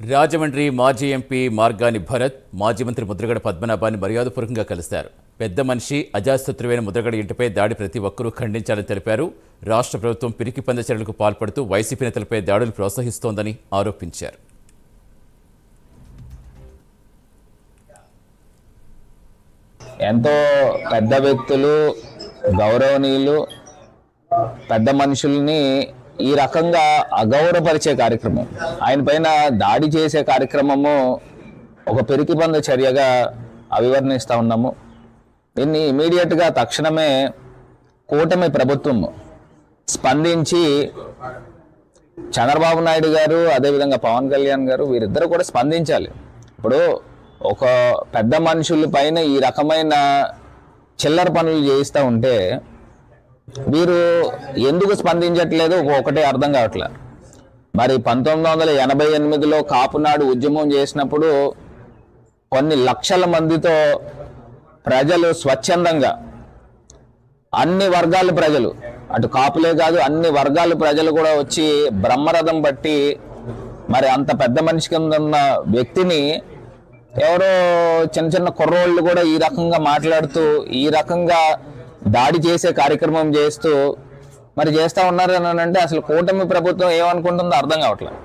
రాజమండ్రి మాజీ ఎంపీ మార్గాని భరత్ మాజీ మంత్రి ముద్రగడ పద్మనాభాన్ని మర్యాదపూర్వకంగా కలిశారు పెద్ద మనిషి అజాశత్రువైన ముద్రగడ ఇంటిపై దాడి ప్రతి ఒక్కరూ ఖండించాలని తెలిపారు. రాష్ట్ర ప్రభుత్వం పిరికి పంద చర్యలకు పాల్పడుతూ వైసీపీ నేతలపై దాడులు ప్రోత్సహిస్తోందని ఆరోపించారు. ఎంతో పెద్ద వ్యక్తులు గౌరవనీయులు పెద్ద మనుషుల్ని ఈ రకంగా అగౌరవపరిచే కార్యక్రమం. ఆయన పైన దాడి చేసే కార్యక్రమము ఒక పెరికిబంద చర్యగా అభివర్ణిస్తూ ఉన్నాము. దీన్ని ఇమీడియట్గా తక్షణమే కూటమి ప్రభుత్వం స్పందించి చంద్రబాబు నాయుడు గారు అదేవిధంగా పవన్ కళ్యాణ్ గారు వీరిద్దరు కూడా స్పందించాలి. ఇప్పుడు ఒక పెద్ద మనుషుల పైన ఈ రకమైన చిల్లర పనులు చేయిస్తూ ఉంటే వీరు ఎందుకు స్పందించట్లేదు? ఒకటే అర్థం కావట్లేదు మరి పంతొమ్మిది వందల ఎనభై ఎనిమిదిలో కాపునాడు ఉద్యమం చేసినప్పుడు కొన్ని లక్షల మందితో ప్రజలు స్వచ్ఛందంగా అన్ని వర్గాల ప్రజలు అటు కాపులే కాదు అన్ని వర్గాల ప్రజలు కూడా వచ్చి బ్రహ్మరథం బట్టి మరి అంత పెద్ద మనిషి కింద ఉన్న వ్యక్తిని ఎవరో చిన్న చిన్న కుర్రోళ్ళు కూడా ఈ రకంగా మాట్లాడుతూ ఈ రకంగా దాడి చేసే కార్యక్రమం చేస్తూ మరి చేస్తూ ఉన్నారు అని అంటే అసలు కూటమి ప్రభుత్వం ఏమనుకుంటుందో అర్థం కావట్లేదు.